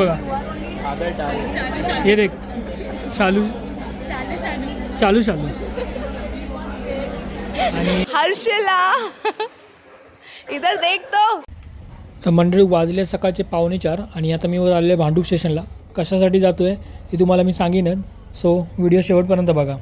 बघा. हे देख शालू. चालू शालू. आणि हर्षला. इधर देख तो. तर मंडळी वाजले सकाळचे पावणे चार आणि आता मी आलेलो आहे भांडूप स्टेशनला. कशासाठी जातो आहे हे तुम्हाला मी सांगेनच. सो व्हिडिओ शेवटपर्यंत बघा.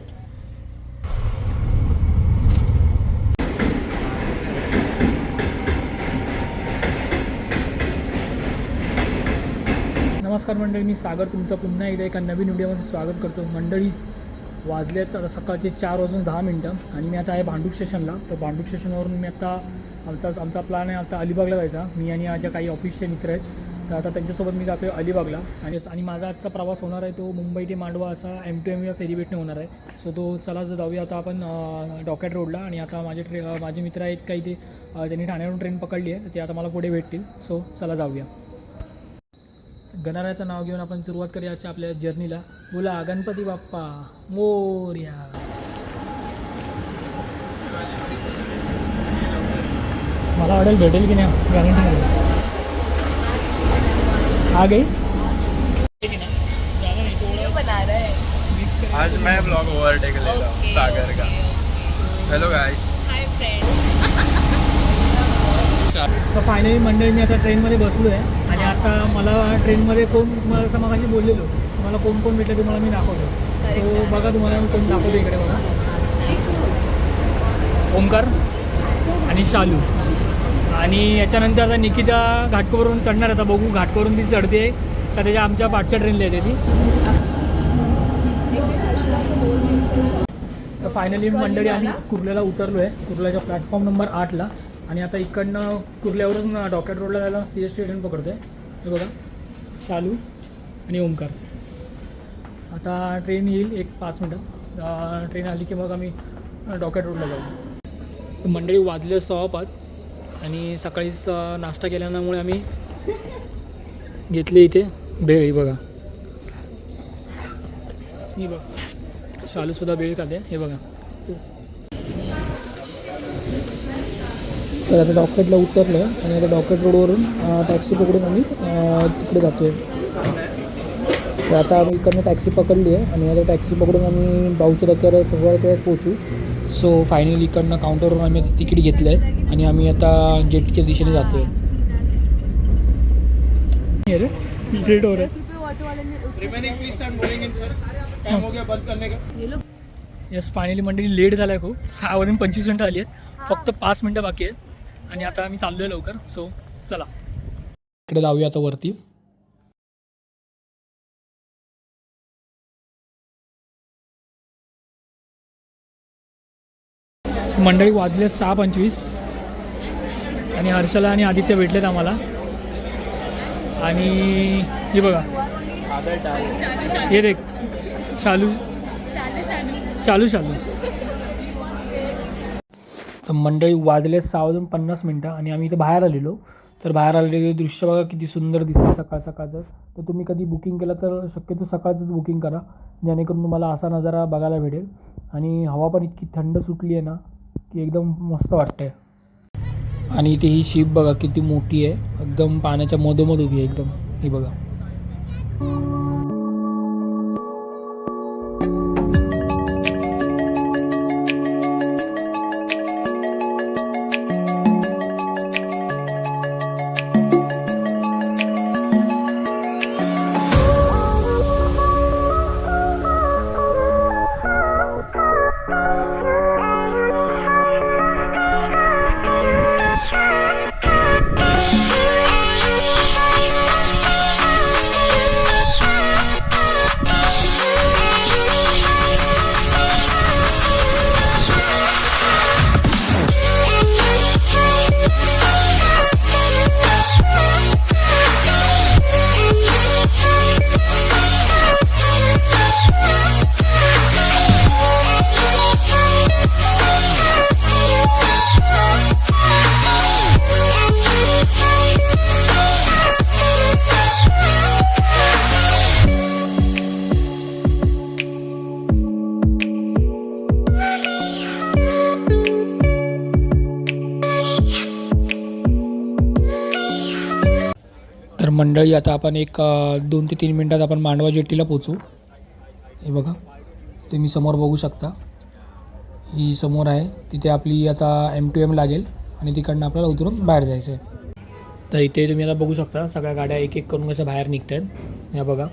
नमस्कार मंडळी मी सागर तुमचं पुन्हा एकदा एका नवीन व्हिडिओमध्ये स्वागत करतो. मंडळी वाजलेत आता सकाळचे चार वाजून दहा मिनटं आणि मी आता आहे भांडूप स्टेशनला. तर भांडूप स्टेशनवरून मी आता आमचा आमचा प्लॅन आहे आता अलिबागला जायचा. मी आणि माझ्या काही ऑफिसचे मित्र आहेत. तर आता त्यांच्यासोबत मी जातो आहे अलिबागला. आणि आणि माझा आजचा प्रवास होणार आहे तो मुंबई ते मांडवा असा एम टू एम या फेरीबेटने होणार आहे. सो तो चला जर जाऊया आता आपण डॉकेट रोडला. आणि आता माझे ट्रे माझे मित्र आहेत काही ते त्यांनी ठाण्यावरून ट्रेन पकडली आहे. तर ते आता मला पुढे भेटतील. सो चला जाऊया. गणाराचं नाव घेऊन आपण सुरुवात करूया आजच्या आपल्या जर्नीला. बोला गणपती बाप्पा मोर्या. मला वाटेल भेटेल की नाही गॅरंटी नाही. आ गई? वीडियो बना रहा है आज मैं ब्लॉग ओवरटेक ले रहा हूँ सागर का। हेलो गाइस हाय फ्रेंड तर फायनली मंडळी मी आता ट्रेनमध्ये बसलो आहे आता मला ट्रेनमध्ये कोण तुम्हाला असं मगाशी बोललेलो मला कोण कोण भेटलं तुम्हाला मी दाखवतो तो बघा तुम्हाला मी कोण दाखवतो इकडे बघा. ओंकार आणि शालू. आणि याच्यानंतर आता निकिता घाटकोवरून चढणार आता बघू घाटकोवरून ती चढते. का त्याच्या आमच्या पाठच्या ट्रेनला येते ती. तर फायनली मंडळी आम्ही कुर्ल्याला उतरलो आहे कुर्ल्याच्या प्लॅटफॉर्म नंबर आठला. आणि आता इकडनं कुर्ल्यावरून डॉकेट रोडला जायला सी एस टी ट्रेन पकडतो आहे हे बघा शालू आणि ओंकार. आता ट्रेन येईल एक पाच मिनटात ट्रेन आली की मग आम्ही डॉकेट रोडला जाऊ. मंडळी वाजले सहा पाच आणि सकाळीच नाश्ता केल्यामुळे आम्ही घेतले इथे बेळ ही बघा. ही बघा शालूसुद्धा बेळ खाते. हे बघा. तर आता डॉकेटला उतरलो आहे आणि आता डॉकेट रोडवरून टॅक्सी पकडून आम्ही तिकडे जातो आहे तर आता आम्ही इकडनं टॅक्सी पकडली आहे आणि आता टॅक्सी पकडून आम्ही भाऊच्या धक्क्यावर थोड्या वेळात पोहोचू. सो फायनली इकडनं काउंटरवरून आम्ही आता तिकीट घेतलं आहे आणि आम्ही आता जेटच्या दिशेने जातो आहे. हो remaining please start moving in sir time हो गया बंद करने का. येस फायनली मंडळी लेट झाला आहे खूप. सहा वाजून पंचवीस मिनटं आली आहेत. फक्त पाच मिनटं बाकी आहेत. आणि आता आम्ही चाललो आहे लवकर सो चला. इकडे जाऊया आता वरती. मंडळी वाजले सहा पंचवीस. आणि हर्षला आणि आदित्य भेटलेत आम्हाला. आणि हे बघा. हे देख. शालू. चालू चालू तर मंडळी वाजले सहा वाजून पन्नास मिनटं आणि आम्ही इथे बाहेर आलेलो. तर बाहेर आलेले दृश्य बघा किती सुंदर दिसतं सकाळ सकाळचं. तर तुम्ही कधी बुकिंग केलं तर शक्यतो सकाळचंच बुकिंग करा जेणेकरून तुम्हाला असा नजारा बघायला भेटेल. आणि हवा पण इतकी थंड सुटली आहे ना की एकदम मस्त वाटतंय. आणि इथे ही शिप बघा किती मोठी आहे. एकदम पाण्याच्या मधोमध उभी आहे एकदम. ही बघा. मंडळी आता आपण एक दोन ते तीन मिनटात आपण मांडवा जेट्टीला पोचू हे बघा तुम्ही समोर बघू शकता. ही समोर आहे. तिथे आपली आता एम टू एम लागेल आणि तिकडनं आपल्याला उतरून बाहेर जायचं आहे तर इथे तुम्ही आता बघू शकता सगळ्या गाड्या एक एक करून कशा बाहेर निघत आहेत ह्या बघा.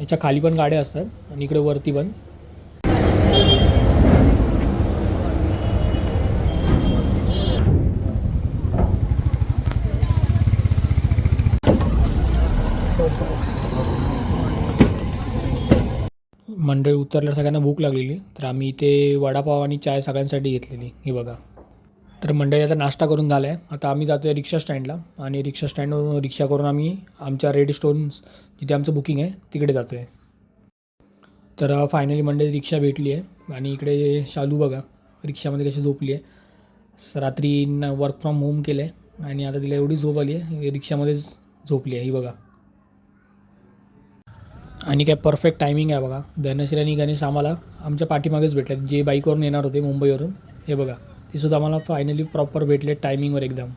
याच्या खाली पण गाड्या असतात आणि इकडे वरती पण. मंडळी उतरल्यावर सगळ्यांना भूक लागलेली तर आम्ही इथे वडापाव आणि चाय सगळ्यांसाठी घेतलेली हे बघा. तर मंडळी आता नाश्ता करून झाला आहे आता आम्ही जातो आहे रिक्षा स्टँडला आणि रिक्षा स्टँडवरून रिक्षा करून आम्ही आमच्या रेड स्टोन्स जिथे आमचं बुकिंग आहे तिकडे जातो आहे तर फायनली मंडळी रिक्षा भेटली आहे आणि इकडे शालू बघा रिक्षामध्ये कशी झोपली आहे. रात्री वर्क फ्रॉम होम केलं आहे आणि आता तिला एवढी झोप आली आहे रिक्षामध्येच झोपली आहे ही बघा. आणि काय परफेक्ट टायमिंग आहे बघा. धनश्री आणि गणेश आम्हाला आमच्या पाठीमागेच भेटले जे बाईकवरून येणार होते मुंबईवरून हे बघा. ते सुद्धा आम्हाला फायनली प्रॉपर भेटले टायमिंगवर एकदम.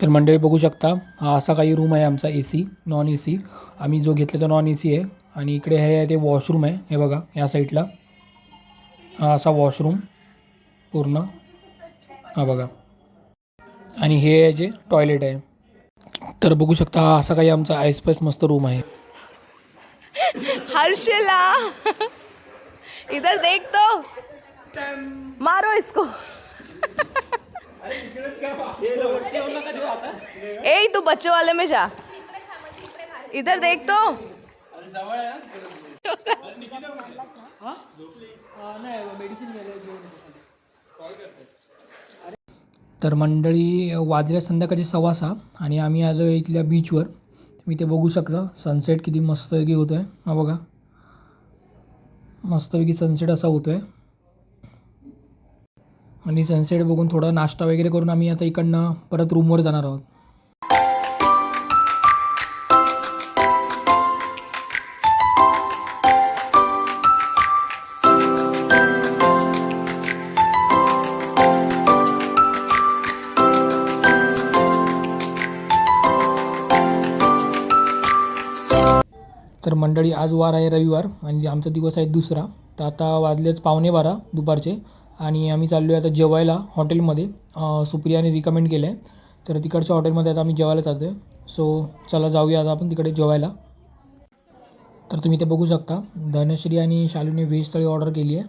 तर मंडळी बघू शकता हा असा काही रूम आहे आमचा A C non A C आम्ही जो घेतला तो नॉन ए सी आहे आणि इकडे हे ते वॉशरूम आहे हे बघा या साईडला हा असा वॉशरूम पूर्ण. हा बघा. आणि हे आहे जे टॉयलेट आहे. तर बघू शकता हा असा काही आमचा आयस्पेस मस्त रूम आहे. हर्षिला. इधर देख तो. मारो इसको. ए तू बच्चे वाले में जा. इधर देख तो. तर मंडळी वाजल्या संध्याकाळचे सव्वा सहा आणि आम्ही आलो आहे इथल्या बीचवर तुम्ही ते बघू शकता. सनसेट किती मस्तपैकी होतो आहे हा बघा. मस्तपैकी सनसेट असा होतो आहे आणि सनसेट बघून थोडा नाश्ता वगैरे करून आम्ही आता इकडनं परत रूमवर जाणार आहोत. तर मंडळी आज वार आहे रविवार आणि आमचा दिवस आहे दुसरा. तर आता वाजलेच पावणे बारा दुपारचे आणि आम्ही चाललो आहे आता जेवायला हॉटेलमध्ये. सुप्रियाने रिकमेंड केलं आहे तर तिकडच्या हॉटेलमध्ये आता आम्ही जेवायला चालतो आहे सो चला जाऊया आता आपण तिकडे जेवायला. तर तुम्ही ते बघू शकता धनश्री आणि शालूने व्हेज थाळी ऑर्डर केली आहे.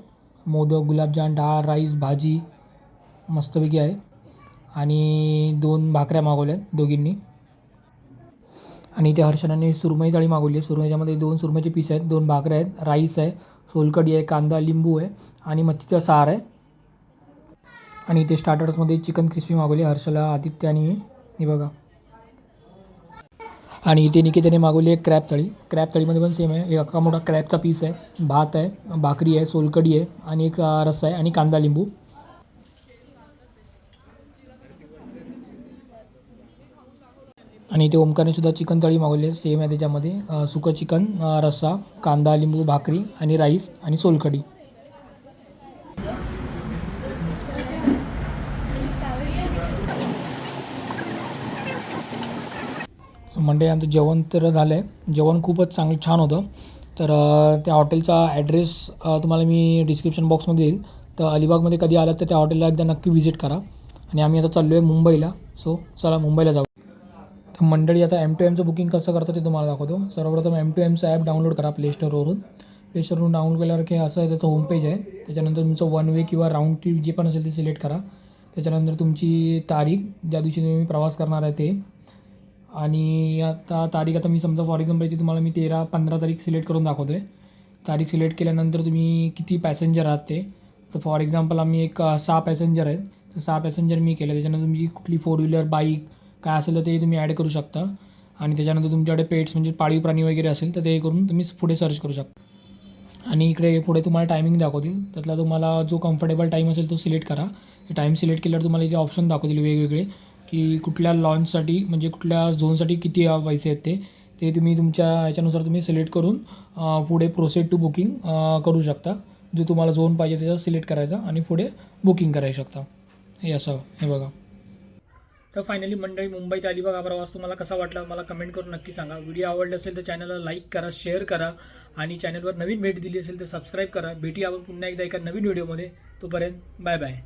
मोदक गुलाबजाम डाळ राईस भाजी मस्तपैकी आहे. आणि दोन भाकऱ्या मागवल्या आहेत दोघींनी. आणि ते हर्षणाने सुरमई थाळी मागवली आहे. सुरमईच्यामध्ये दोन सुरमईचे पीस आहेत दोन भाकऱ्या आहेत राईस आहे सोलकढी आहे कांदा लिंबू आहे आणि मच्छीचा सार आहे. आणि इथे स्टार्टर्समध्ये चिकन क्रिस्पी मागवली हर्षला आदित्य आणि मी हे बघा. आणि इथे निकिताने मागवली आहे क्रॅप थाळी. क्रॅप थाळीमध्ये पण सेम आहे. एक मोठा क्रॅपचा पीस आहे. भात आहे भाकरी आहे सोलकढी आहे आणि एक रस्सा आहे आणि कांदा लिंबू. आणि ते ओमकारने सुद्धा चिकन थाळी मागवली आहे सेम आहे त्याच्यामध्ये. सुकं चिकन रस्सा कांदा लिंबू भाकरी आणि राईस आणि सोलकढी. म्हणजे आमचं जेवण तर झालं आहे जेवण खूपच चांगलं छान होतं. तर त्या हॉटेलचा ॲड्रेस तुम्हाला मी डिस्क्रिप्शन बॉक्समध्ये देईल. तर अलिबागमध्ये कधी आलात तर त्या हॉटेलला एकदा नक्की व्हिजिट करा. आणि आम्ही आता चाललो आहे मुंबईला. सो चला मुंबईला जाऊ. मंडळी आता एम टू एमचं बुकिंग कसं करतं ते तुम्हाला दाखवतो. सर्वप्रथम एम टू एमचं ॲप डाउनलोड करा प्ले स्टोरवरून प्ले स्टोरवरून डाउनलोड केल्यावर की असं आहे त्याचं होम पेज आहे. त्याच्यानंतर तुमचं वन वे किंवा राऊंड ट्रीप जे पण असेल ते सिलेक्ट करा. त्याच्यानंतर तुमची तारीख ज्या दिवशी तुम्ही प्रवास करणार आहे ते. आणि आता तारीख आता मी समजा फॉर एक्झाम्पल इथे तुम्हाला मी तेरा पंधरा तारीख सिलेक्ट करून दाखवतो आहे तारीख सिलेक्ट केल्यानंतर तुम्ही किती पॅसेंजर आहात ते. तर फॉर एक्झाम्पल आम्ही एक सहा पॅसेंजर आहेत. तर सहा पॅसेंजर मी केलं त्याच्यानंतर तुमची कुठली फोर व्हीलर बाईक काय असेल तर ते तुम्ही ॲड करू शकता. आणि त्याच्यानंतर तुमच्याकडे पेट्स म्हणजे पाळीव प्राणी वगैरे असेल तर ते करून तुम्ही पुढे सर्च करू शकता. आणि इकडे पुढे तुम्हाला टायमिंग दाखवतील. त्यातला तुम्हाला जो कम्फर्टेबल टाईम असेल तो सिलेक्ट करा. ते टाईम सिलेक्ट केल्यावर तुम्हाला इथे ऑप्शन दाखवतील वेगवेगळे की कुठल्या लॉन्चसाठी म्हणजे कुठल्या झोनसाठी किती पैसे आहेत ते. ते तुम्ही तुमच्या ह्याच्यानुसार तुम्ही सिलेक्ट करून पुढे प्रोसेड टू बुकिंग करू शकता. जो तुम्हाला झोन पाहिजे त्याचा सिलेक्ट करायचा आणि पुढे बुकिंग करायला शकता. हे असं हे बघा. तर फायनली मंडळी मुंबईत अलिबाग हा प्रवास तुम्हाला कसा वाटला मला कमेंट करून नक्की सांगा. व्हिडिओ आवडला असेल तर चॅनलला लाईक करा शेअर करा आणि चॅनलवर नवीन भेट दिली असेल तर सबस्क्राईब करा. भेटी आपण पुन्हा एकदा एका नवीन व्हिडिओमध्ये तोपर्यंत बाय बाय